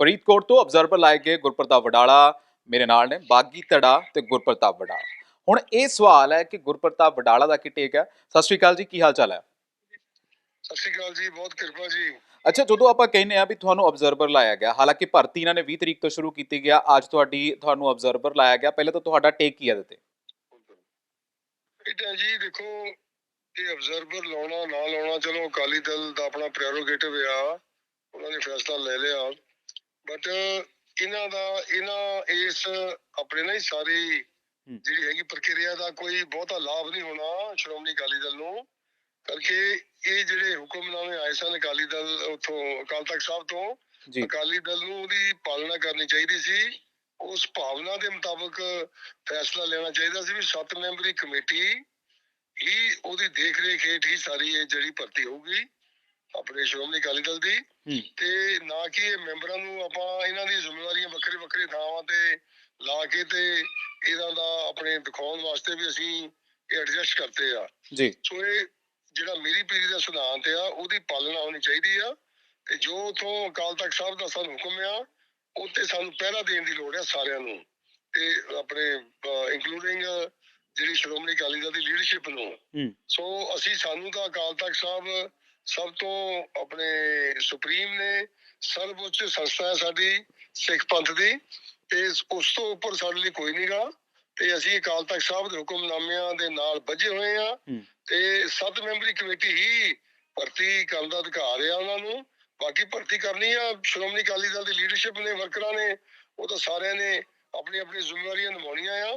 ਫਰੀਦਕੋਟ ਤੋਂ ਅਬਜ਼ਰਵਰ ਲਾਏ ਗਏ ਗੁਰਪ੍ਰਤਾਪ ਵਡਾਲਾ ਮੇਰੇ ਨਾਲ ਨੇ ਬਾਗੀ ਧੜਾ ਤੇ ਗੁਰਪ੍ਰਤਾਪ ਵਡਾਲਾ। ਹੁਣ ਇਹ ਸਵਾਲ ਹੈ ਕਿ ਗੁਰਪ੍ਰਤਾਪ ਵਡਾਲਾ ਦਾ ਕੀ ਟੇਕ ਹੈ? ਸਤਿ ਸ਼੍ਰੀ ਅਕਾਲ ਜੀ ਕੀ ਹਾਲ ਚਾਲ ਹੈ? ਸਤਿ ਸ਼੍ਰੀ ਅਕਾਲ ਜੀ ਬਹੁਤ ਕਿਰਪਾ ਜੀ। ਅੱਛਾ ਜਦੋਂ ਆਪਾਂ ਕਹਿੰਦੇ ਆ ਵੀ ਤੁਹਾਨੂੰ ਅਬਜ਼ਰਵਰ ਲਾਇਆ ਗਿਆ ਹਾਲਾਂਕਿ ਭਰਤੀ ਇਹਨਾਂ ਨੇ 20 ਤਰੀਕ ਤੋਂ ਸ਼ੁਰੂ ਕੀਤੀ ਗਿਆ ਅੱਜ ਤੁਹਾਡੀ ਤੁਹਾਨੂੰ ਅਬਜ਼ਰਵਰ ਲਾਇਆ ਗਿਆ ਪਹਿਲੇ ਤਾਂ ਤੁਹਾਡਾ ਟੇਕ ਕੀ ਹੈ ਇਹਦੇ ਤੇ? ਇਦਾਂ ਜੀ ਦੇਖੋ ਇਹ ਅਬਜ਼ਰਵਰ ਲਾਉਣਾ ਨਾ ਲਾਉਣਾ ਚਲੋ ਅਕਾਲੀ ਦਲ ਦਾ ਆਪਣਾ ਪ੍ਰੈਰੋਗੇਟਿਵ ਆ ਉਹਨਾਂ ਨੇ ਫੈਸਲਾ ਲੈ ਲਿਆ। ਬਟ ਇਹਨਾਂ ਦਾ ਇਹਨਾਂ ਇਸ ਆਪਣੇ ਨਾ ਸਾਰੀ ਜਿਹੜੀ ਹੈਗੀ ਪ੍ਰਕਿਰਿਆ ਦਾ ਕੋਈ ਬਹੁਤਾ ਲਾਭ ਨਹੀਂ ਹੋਣਾ ਸ਼੍ਰੋਮਣੀ ਅਕਾਲੀ ਦਲ ਨੂੰ। ਕਰਕੇ ਇਹ ਜਿਹੜੇ ਹੁਕਮਨਾਮੇ ਆਏ ਸਨ ਅਕਾਲੀ ਦਲ ਉਥੋਂ ਅਕਾਲ ਤਖਤ ਸਾਹਿਬ ਤੋਂ ਅਕਾਲੀ ਦਲ ਨੂੰ ਉਹਦੀ ਪਾਲਣਾ ਕਰਨੀ ਚਾਹੀਦੀ ਸੀ। ਉਸ ਭਾਵਨਾ ਦੇ ਮੁਤਾਬਕ ਫੈਸਲਾ ਲੈਣਾ ਚਾਹੀਦਾ ਸੀ ਵੀ ਸੱਤ ਮੈਂਬਰੀ ਕਮੇਟੀ ਹੀ ਉਹਦੀ ਦੇਖ ਰੇਖ ਹੇਠ ਹੀ ਸਾਰੀ ਇਹ ਜਿਹੜੀ ਭਰਤੀ ਹੋਊਗੀ। ਆਪਣੇ ਸ਼੍ਰੋਮਣੀ ਅਕਾਲੀ ਦਲ ਦੀ। ਤੇ ਨਾ ਕਿ ਇਹ ਮੈਂਬਰਾਂ ਨੂੰ ਆਪਾਂ ਇਹਨਾਂ ਦੀ ਜ਼ਿੰਮੇਵਾਰੀਆਂ ਵੱਖਰੇ ਵੱਖਰੇ ਥਾਵਾਂ ਤੇ ਲਾ ਕੇ ਤੇ ਇਹਨਾਂ ਦਾ ਆਪਣੇ ਦਿਖਾਉਣ ਵਾਸਤੇ ਵੀ ਅਸੀਂ ਇਹ ਐਡਜਸਟ ਕਰਤੇ ਆ। ਜੀ। ਸੋ ਇਹ ਜਿਹੜਾ ਮੇਰੀ ਪੀੜੀ ਦਾ ਸਿਧਾਂਤ ਆ ਉਹਦੀ ਪਾਲਣਾ ਹੋਣੀ ਚਾਹੀਦੀ ਆ ਤੇ ਜੋ ਉਥੋਂ ਅਕਾਲ ਤਖਤ ਸਾਹਿਬ ਦਾ ਸਾਨੂੰ ਹੁਕਮ ਆ ਉੱਤੇ ਸਾਨੂੰ ਪਹਿਰਾ ਦੇਣ ਦੀ ਲੋੜ ਆ ਸਾਰਿਆਂ ਨੂੰ। ਤੇ ਆਪਣੇ ਇਨਕਲੂਡਿੰਗ ਜਿਹੜੀ ਸ਼੍ਰੋਮਣੀ ਅਕਾਲੀ ਦਲ ਦੀ ਲੀਡਰਸ਼ਿਪ ਨੂੰ। ਸੋ ਅਸੀਂ ਸਾਨੂੰ ਤਾਂ ਅਕਾਲ ਤਖਤ ਸਾਹਿਬ ਸਭ ਤੋਂ ਆਪਣੇ ਸੁਪਰੀਮ ਨੇ ਸਰਵਉੱਚ ਸੰਸਥਾ ਹੈ ਸਾਡੀ ਸਿੱਖ ਪੰਥ ਦੀ ਤੇ ਉਸ ਤੋਂ ਉੱਪਰ ਸਾਡੇ ਲਈ ਕੋਈ ਨਹੀਂਗਾ ਤੇ ਅਸੀਂ ਅਕਾਲ ਤਖਤ ਸਾਹਿਬ ਦੇ ਹੁਕਮਨਾਮਿਆਂ ਦੇ ਨਾਲ ਬੱਝੇ ਹੋਏ ਆ ਤੇ ਸੱਤ ਮੈਂਬਰੀ ਕਮੇਟੀ ਹੀ ਭਰਤੀ ਕਰਨ ਦਾ ਅਧਿਕਾਰ ਆ ਉਹਨਾਂ ਨੂੰ। ਬਾਕੀ ਭਰਤੀ ਕਰਨੀ ਆ ਸ਼੍ਰੋਮਣੀ ਅਕਾਲੀ ਦਲ ਦੀ ਲੀਡਰਸ਼ਿਪ ਨੇ ਵਰਕਰਾਂ ਨੇ ਉਹ ਤਾਂ ਸਾਰਿਆਂ ਨੇ ਆਪਣੀ ਆਪਣੀ ਜ਼ਿੰਮੇਵਾਰੀਆਂ ਨਿਭਾਉਣੀਆਂ ਆ।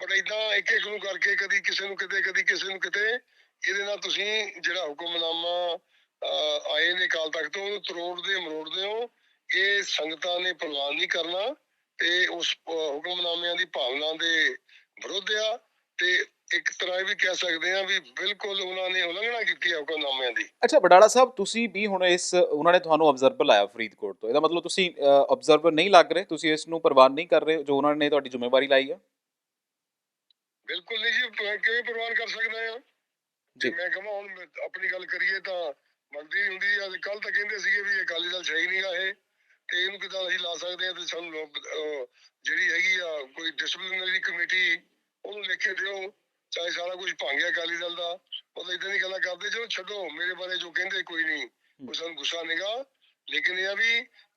ਬਟ ਇਦਾਂ ਇੱਕ ਇੱਕ ਨੂੰ ਕਰਕੇ ਕਦੀ ਕਿਸੇ ਨੂੰ ਕਿਤੇ ਕਦੀ ਕਿਸੇ ਨੂੰ ਕਿਤੇ ਇਹਦੇ ਨਾਲ ਤੁਸੀਂ ਜਿਹੜਾ ਹੁਕਮਨਾਮਾ ਅਹ, ਆਏ ਨੇ ਕਾਲ ਤੱਕ ਤੋਂ ਉਹਨੂੰ ਤਰੋੜਦੇ ਮਰੋੜਦੇ ਹੋ। ਇਹ ਸੰਗਤਾਂ ਨੇ ਪ੍ਰਵਾਨ ਨਹੀਂ ਕਰਨਾ ਤੇ ਉਸ ਹੁਕਮਨਾਮਿਆਂ ਦੀ ਭਾਵਨਾ ਦੇ ਵਿਰੁੱਧ ਆ। ਤੇ ਇੱਕ ਤਰ੍ਹਾਂ ਇਹ ਵੀ ਕਹਿ ਸਕਦੇ ਆ ਵੀ ਬਿਲਕੁਲ ਉਹਨਾਂ ਨੇ ਉਲੰਘਣਾ ਕੀਤੀ ਹੈ ਹੁਕਮਨਾਮਿਆਂ ਦੀ। ਅੱਛਾ ਵਡਾਲਾ ਸਾਹਿਬ ਤੁਸੀਂ ਵੀ ਹੁਣ ਇਸ ਉਹਨਾਂ ਨੇ ਤੁਹਾਨੂੰ ਅਬਜ਼ਰਵਰ ਲਾਇਆ ਫਰੀਦਕੋਟ ਤੋਂ। ਇਹਦਾ ਮਤਲਬ ਤੁਸੀਂ ਅਬਜ਼ਰਵਰ ਨਹੀਂ ਲੱਗ ਰਹੇ ਤੁਸੀਂ ਇਸ ਨੂੰ ਪ੍ਰਵਾਨ ਨਹੀਂ ਕਰ ਰਹੇ ਜੋ ਉਹਨਾਂ ਨੇ ਤੁਹਾਡੀ ਜ਼ਿੰਮੇਵਾਰੀ ਲਾਈ ਹੈ ਬਿਲਕੁਲ ਨਹੀਂ ਜੀ ਕਿਵੇਂ ਪ੍ਰਵਾਨ ਕਰ ਸਕਦਾ ਆ ਜੀ। ਮੈਂ ਕਹਾਂ ਹੁਣ ਆਪਣੀ ਗੱਲ ਕਰੀਏ ਤਾਂ ਬਣਦੀ ਨਹੀਂ ਹੁੰਦੀ ਅੱਜ ਕੱਲ ਤਾਂ ਕਹਿੰਦੇ ਸੀਗੇ ਵੀ ਇਹ ਅਕਾਲੀ ਦਲ ਸਹੀ ਨਹੀਂਗਾ ਇਹ। ਤੇ ਇਹਨੂੰ ਕਿਦਾਂ ਅਸੀਂ ਲਾ ਸਕਦੇ ਆ ਤੇ ਸਾਨੂੰ ਜਿਹੜੀ ਹੈਗੀ ਆ ਕੋਈ ਡਿਸਪਲਿਨਰੀ ਕਮੇਟੀ ਉਹਨੂੰ ਲਿਖ ਦਿਓ। ਚਾਹੇ ਸਾਰਾ ਕੁਝ ਭਾਂਗਿਆ ਅਕਾਲੀ ਦਲ ਦਾ। ਉਹ ਇਦਾਂ ਦੀ ਗੱਲਾਂ ਕਰਦੇ ਚਲੋ ਛੱਡੋ ਮੇਰੇ ਬਾਰੇ ਜੋ ਕਹਿੰਦੇ ਕੋਈ ਨਹੀਂ। ਕੋਈ ਸਾਨੂੰ ਗੁੱਸਾ ਨਹੀਂਗਾ। ਲੇਕਿਨ ਇਹ ਆ ਵੀ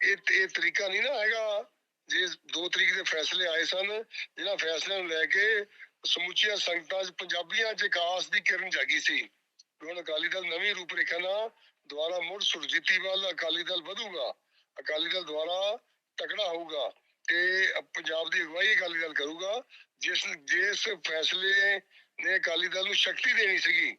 ਇਹ ਇਹ ਤਰੀਕਾ ਨਹੀਂ ਨਾ ਹੈਗਾ। ਜੇ 2 ਤਰੀਕ ਦੇ ਫੈਸਲੇ ਆਏ ਸਨ ਜਿਹਨਾਂ ਫੈਸਲਿਆਂ ਨੂੰ ਲੈ ਕੇ ਸਮੁੱਚੀਆਂ ਸੰਗਤਾਂ 'ਚ ਪੰਜਾਬੀਆਂ 'ਚ ਕਾਸ ਦੀ ਕਿਰਨ ਜਾਗੀ ਸੀ। ਹੁਣ ਅਕਾਲੀ ਦਲ ਨਵੀਂ ਰੂਪਰੇਖਾ ਨਾਲ ਦੁਆਰਾ ਮੁੜ ਸੁਰਜੀਤੀ ਵੱਲ ਅਕਾਲੀ ਦਲ ਵਧੂਗਾ। ਅਕਾਲੀ ਦਲ ਦੁਆਰਾ ਤਕੜਾ ਹੋਊਗਾ ਤੇ ਪੰਜਾਬ ਦੀ ਅਗਵਾਈ ਅਕਾਲੀ ਦਲ ਕਰੂਗਾ। ਜਿਸ ਜਿਸ ਫੈਸਲੇ ਨੇ ਅਕਾਲੀ ਦਲ ਨੂੰ ਸ਼ਕਤੀ ਦੇਣੀ ਸੀਗੀ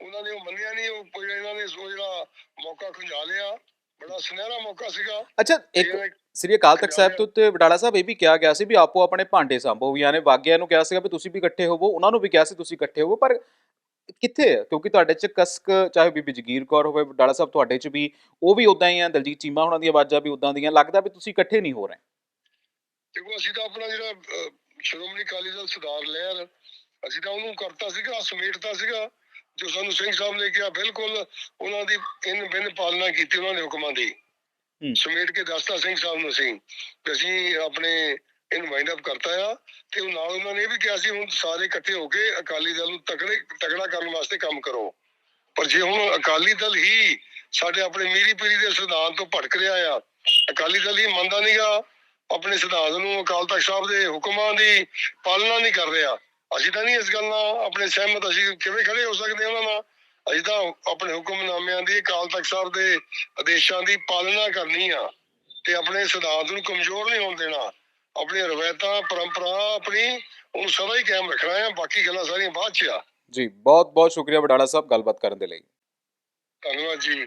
ਉਹਨਾਂ ਨੇ ਉਹ ਮੰਨਿਆ ਨਹੀਂ ਉਹ ਇਹਨਾਂ ਨੇ ਉਹ ਜਿਹੜਾ ਮੌਕਾ ਖੁੰਝਾ ਲਿਆ। ਬੜਾ ਸੁਨਹਿਰਾ ਮੌਕਾ ਸੀਗਾ। ਅੱਛਾ ਇੱਕ ਸ੍ਰੀ ਅਕਾਲ ਤਖਤ ਸਾਹਿਬ ਤੋਂ ਤੇ ਵਡਾਲਾ ਸਾਹਿਬ ਇਹ ਵੀ ਕਿਹਾ ਗਿਆ ਸੀ ਵੀ ਆਪੋ ਆਪਣੇ ਭਾਂਡੇ ਸੰਭੋ। ਵੀ ਆਨੇ ਬਾਗਿਆਂ ਨੂੰ ਕਿਹਾ ਸੀਗਾ ਵੀ ਤੁਸੀਂ ਵੀ ਇਕੱਠੇ ਹੋਵੋ ਉਹਨਾਂ ਨੂੰ ਵੀ ਕਿਹਾ ਸੀ ਤੁਸੀਂ ਇਕੱਠੇ ਹੋਵੋ ਪਰ ਕਿੱਥੇ ਕਿਉਂਕਿ ਤੁਹਾਡੇ ਚ ਕਸਕ ਚਾਹੇ ਬੀਬੀ ਜਗੀਰ ਕੌਰ ਹੋਵੇ ਵਡਾਲਾ ਸਾਹਿਬ ਤੁਹਾਡੇ ਚ ਵੀ ਉਹ ਵੀ ਉਦਾਂ ਹੀ ਆ ਦਲਜੀਤ ਚੀਮਾ ਉਹਨਾਂ ਦੀਆਂ ਆਵਾਜ਼ਾਂ ਵੀ ਉਦਾਂ ਦੀਆਂ ਲੱਗਦਾ ਵੀ ਤੁਸੀਂ ਇਕੱਠੇ ਨਹੀਂ ਹੋ ਰਹੇ। ਦੇਖੋ ਅਸੀਂ ਤਾਂ ਆਪਣਾ ਜਿਹੜਾ ਸ਼੍ਰੋਮਣੀ ਅਕਾਲੀ ਦਲ ਸੁਧਾਰ ਲਹਿਰ ਅਸੀਂ ਤਾਂ ਉਹਨੂੰ ਕਰਤਾ ਸੀਗਾ ਸਮੇਟਤਾ ਸੀਗਾ। ਜੋ ਸਾਨੂੰ ਸਿੰਘ ਸਾਹਿਬ ਨੇ ਕਿਹਾ ਬਿਲਕੁਲ ਉਹਨਾਂ ਦੀ ਇਨ ਬਿਨ ਪਾਲਣਾ ਕੀਤੀ ਉਹਨਾਂ ਦੇ ਹੁਕਮਾਂ ਦੀ। ਸਮੇਟ ਕੇ ਦੱਸਤਾ ਸਿੰਘ ਸਾਹਿਬ ਨੂੰ ਅਸੀਂ ਕਿ ਅਸੀਂ ਆਪਣੇ ਇਹਨੂੰ ਵਾਈਂਡ ਅਪ ਕਰਤਾ ਆ ਤੇ ਉਹ ਨਾਲ ਉਹਨਾਂ ਨੇ ਇਹ ਵੀ ਕਿਹਾ ਸੀ ਹੁਣ ਸਾਰੇ ਇਕੱਠੇ ਹੋ ਕੇ ਅਕਾਲੀ ਦਲ ਨੂੰ ਤਕੜੇ ਤਗੜਾ ਕਰਨ ਵਾਸਤੇ ਕੰਮ ਕਰੋ। ਪਰ ਜੇ ਹੁਣ ਅਕਾਲੀ ਦਲ ਹੀ ਸਾਡੇ ਆਪਣੇ ਮੀਰੀ ਪੀਰੀ ਦੇ ਸਿਧਾਂਤ ਤੋਂ ਭਟਕ ਰਿਹਾ ਆ ਅਕਾਲੀ ਦਲ ਹੀ ਮੰਨਦਾ ਨਹੀਂਗਾ ਆਪਣੇ ਸਿਧਾਂਤ ਨੂੰ ਅਕਾਲ ਤਖਤ ਸਾਹਿਬ ਦੇ ਹੁਕਮਾਂ ਦੀ ਪਾਲਣਾ ਨਹੀਂ ਕਰ ਰਿਹਾ। ਅਸੀਂ ਤਾਂ ਨਹੀਂ ਇਸ ਗੱਲ ਨਾਲ ਆਪਣੇ ਸਹਿਮਤ ਅਸੀਂ ਕਿਵੇਂ ਖੜੇ ਹੋ ਸਕਦੇ ਹਾਂ ਉਹਨਾਂ ਨਾਲ? ਅਸੀਂ ਤਾਂ ਆਪਣੇ ਹੁਕਮਨਾਮਿਆਂ ਦੀ ਅਕਾਲ ਤਖਤ ਸਾਹਿਬ ਦੇ ਆਦੇਸ਼ਾਂ ਦੀ ਪਾਲਣਾ ਕਰਨੀ ਆ ਤੇ ਆਪਣੇ ਸਿਧਾਂਤ ਨੂੰ ਕਮਜ਼ੋਰ ਨਹੀਂ ਹੋਣ ਦੇਣਾ। ਆਪਣੀਆਂ ਰਵਾਇਤਾਂ ਪਰੰਪਰਾ ਆਪਣੀ ਉਹਨੂੰ ਸਦਾ ਹੀ ਕਾਇਮ ਰੱਖਣਾ ਆ। ਬਾਕੀ ਗੱਲਾਂ ਸਾਰੀਆਂ ਬਾਅਦ ਚ ਆ। ਜੀ ਬਹੁਤ ਬਹੁਤ ਸ਼ੁਕਰੀਆ ਵਡਾਲਾ ਸਾਹਿਬ ਗੱਲਬਾਤ ਕਰਨ ਦੇ ਲਈ। ਧੰਨਵਾਦ ਜੀ।